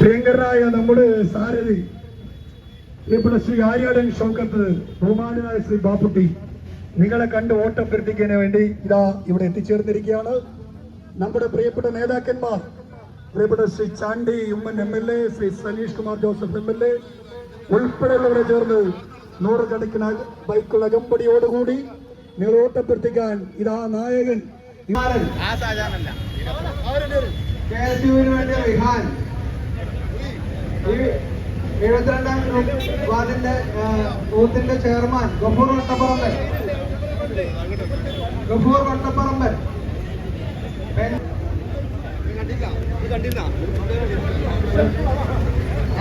പ്രിയങ്കരായ നമ്മുടെ സാരഥി. പ്രിയപ്പെട്ട ശ്രീ ആര്യാടൻ ഷൗക്കത്ത് ബഹുമാനായ ശ്രീ ബാപ്പുട്ടി നിങ്ങളെ കണ്ട് വോട്ടഭ്യർത്ഥിക്കാൻ വേണ്ടി ഇതാ ഇവിടെ എത്തിച്ചേർന്നിരിക്കുകയാണ്. നമ്മുടെ പ്രിയപ്പെട്ട നേതാക്കന്മാർ പ്രിയപ്പെട്ട Shri Chandy Oommen M L A Shri Saneesh Kumar Joseph M L A ഉൾപ്പെടെയുള്ളവരെ ചേർന്ന് നൂറുകണക്കിന് ബൈക്കുള്ള അകമ്പടിയോടുകൂടി നിങ്ങൾ ഓട്ടപ്പെടുത്തിക്കാൻ ഇതാ നായകൻ. വേണ്ടി ഈ എഴുപത്തിരണ്ടാം വാർഡിന്റെ ബൂത്തിന്റെ ചെയർമാൻ ഗഫൂർ വട്ടപ്പറമ്പൻ. ഗഫൂർ വട്ടപ്പറമ്പൻ.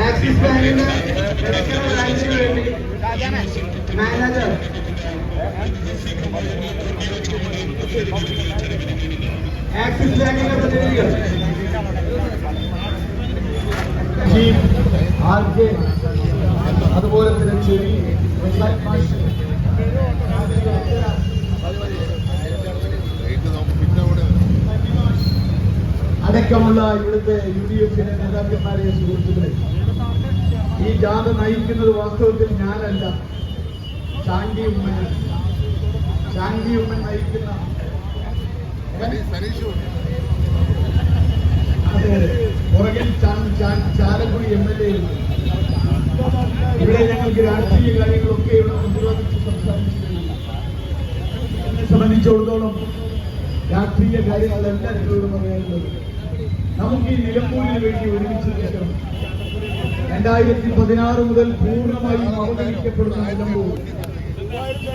ആക്സിസ് ബാങ്കിന്റെ മാനേജർ. ആക്സിസ് ബാങ്കിന്റെ പ്രതിനിധികൾ. അടക്കമുള്ള ഇവിടുത്തെ യു ഡി എഫിന്റെ നേതാക്കന്മാരെ സുഹൃത്തുക്കളെ ഈ ജാഥ നയിക്കുന്നത് വാസ്തവത്തിൽ ഞാനല്ല. ശാന്തി ഉമ്മൻ. ശാന്തി ഉമ്മൻ നയിക്കുന്ന അതെ പുറകിൽ ചാലക്കുടി എം എൽ എ ഇവിടെ ഞങ്ങൾക്ക് രാഷ്ട്രീയ കാര്യങ്ങളൊക്കെ ഇവിടെ പ്രതിരോധിച്ച് സംസാരിച്ചു എന്നെ സംബന്ധിച്ചിടത്തോളം രാഷ്ട്രീയ കാര്യങ്ങളെല്ലാം നിങ്ങളോട് പറയാനുള്ളത് നമുക്ക് ഈ നിലമ്പൂരിന് വേണ്ടി ഒരുമിച്ച് നിൽക്കണം. രണ്ടായിരത്തി പതിനാറ് മുതൽ പൂർണമായി അവഗണിക്കപ്പെടുന്ന നിലമ്പൂർ.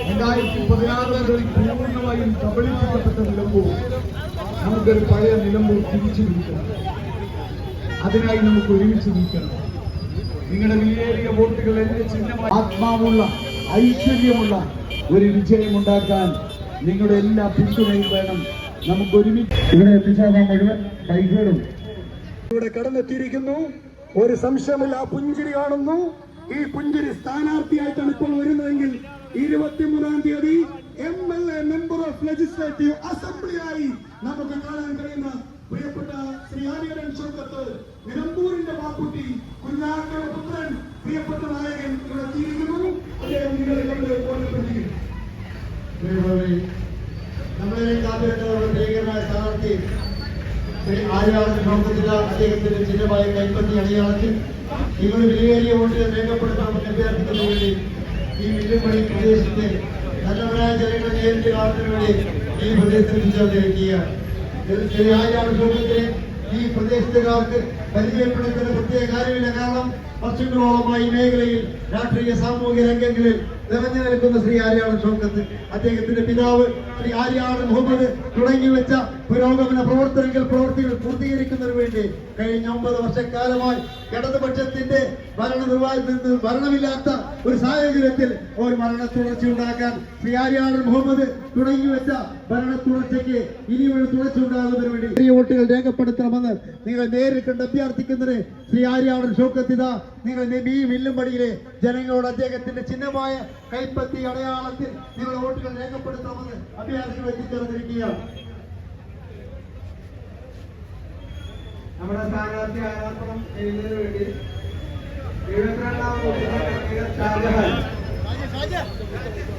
രണ്ടായിരത്തി പതിനാറ് മുതൽ പൂർണമായും കബളിപ്പിക്കപ്പെട്ട നിലമ്പൂർ. നമുക്കൊരു പഴയ നിലമ്പൂർ തിരിച്ചു പിടിക്കണം അതിനായി നമുക്ക് ഒരുമിച്ച് നിൽക്കണം. നിങ്ങളുടെ വിലയേറിയ വോട്ടുകൾ എന്റെ ചിഹ്നമായി ആത്മാവുള്ള ഐശ്വര്യമുള്ള ഒരു വിജയമുണ്ടാക്കാൻ നിങ്ങളുടെ എല്ലാ പിന്തുണയും വേണം. നമുക്ക് ഒരുമിച്ച് ഇവിടെ എത്തിച്ചേർന്ന മുഴുവൻ ബൈക്കുകളും. ഇവിടെ കടന്നെത്തിയിരിക്കുന്നു. ഒരു സംശയമില്ല ആ പുഞ്ചിരി കാണുന്നു. ഈ പുഞ്ചിരി സ്ഥാനാർത്ഥിയായിട്ടാണ് ഇപ്പോൾ വരുന്നതെങ്കിൽ ഇരുപത്തിമൂന്നാം തീയതി M L A member of legislative അസംബ്ലിയായി നമുക്ക് കാണാൻ കഴിയുന്ന പ്രിയപ്പെട്ട ശ്രീ ആര്യരൻ ഷൗക്കത്ത് നിലമ്പൂരിന്റെ വാക്കുട്ടി കുഞ്ഞാക്കയുടെ പുത്രൻ പ്രിയപ്പെട്ട നായകൻ ഇവിടെ എത്തിയിരിക്കുന്നു. അദ്ദേഹം നിങ്ങളെ കണ്ട് ഓർമ്മപ്പെടുത്തിയിരിക്കുന്നു നമ്മളെ കാത്തിരുന്ന ഭീകരമായ സ്ഥാനാർത്ഥി ശ്രീ ആര്യാടൻ പ്രവർത്തിച്ച അദ്ദേഹത്തിന്റെ ചിഹ്നമായ കൈപ്പറ്റി അടയാളത്തിൽ നിങ്ങൾ വിലയേറിയ വോട്ടുകൾ രേഖപ്പെടുത്തണമെന്ന് അഭ്യർത്ഥിക്കുന്നതിന് വേണ്ടി ഈ വില്ലുമണി പ്രദേശത്തെ നല്ലവരായ ജനങ്ങളെ നേരിട്ട് കാണുന്നതിന് വേണ്ടി ഈ പ്രദേശത്ത് എത്തിച്ചേർന്നിരിക്കുകയാണ് ഇത് ശ്രീ ആര്യാടൻ പ്രവർത്തനത്തിലെ ഈ പ്രദേശത്തുകാർക്ക് പരിചയപ്പെടുത്തുന്ന പ്രത്യേക കാര്യമില്ല കാരണം വർഷങ്ങളോളമായി ഈ മേഖലയിൽ രാഷ്ട്രീയ സാമൂഹിക രംഗങ്ങളിൽ നിറഞ്ഞു നിൽക്കുന്ന ശ്രീ ആര്യാടൻ ഷൗക്കത്ത് അദ്ദേഹത്തിന്റെ പിതാവ് ശ്രീ ആര്യാടൻ മുഹമ്മദ് തുടങ്ങി വെച്ച പുരോഗമന പ്രവർത്തനങ്ങൾ പ്രവർത്തികൾ പൂർത്തീകരിക്കുന്നതിന് വേണ്ടി കഴിഞ്ഞ ഒമ്പത് വർഷക്കാലമായി ഇടതുപക്ഷത്തിന്റെ ഭരണ നിർവാഹത്തിൽ ഭരണമില്ലാത്ത ഒരു സാഹചര്യത്തിൽ ഒരു മരണ തുടർച്ച ഉണ്ടാക്കാൻ ശ്രീ ആര്യാടൻ മുഹമ്മദ് തുടങ്ങി വെച്ച ഭരണ തുടർച്ചയ്ക്ക് ഇനിയൊരു തുടർച്ച ഉണ്ടാകുന്നതിന് വേണ്ടി വോട്ടുകൾ രേഖപ്പെടുത്തണമെന്ന് നിങ്ങൾ നേരിൽ അഭ്യർത്ഥിക്കുന്നത് ശ്രീ ആര്യാടൻ ഷൗക്കത്തിത നിങ്ങൾ നബിയും ഇല്ലുംപടിയിലെ ജനങ്ങളോട് അദ്ദേഹത്തിന്റെ ചിഹ്നമായ കൈപ്പത്തി അടയാളത്തിൽ നിങ്ങൾ വോട്ടുകൾ രേഖപ്പെടുത്തണമെന്ന് അഭ്യർത്ഥന എത്തിച്ചേർന്നിരിക്കുക നമ്മുടെ സ്ഥാനാർത്ഥി ആരാധനം ചെയ്യുന്നതിന് വേണ്ടി എഴുപത്തിരണ്ടാം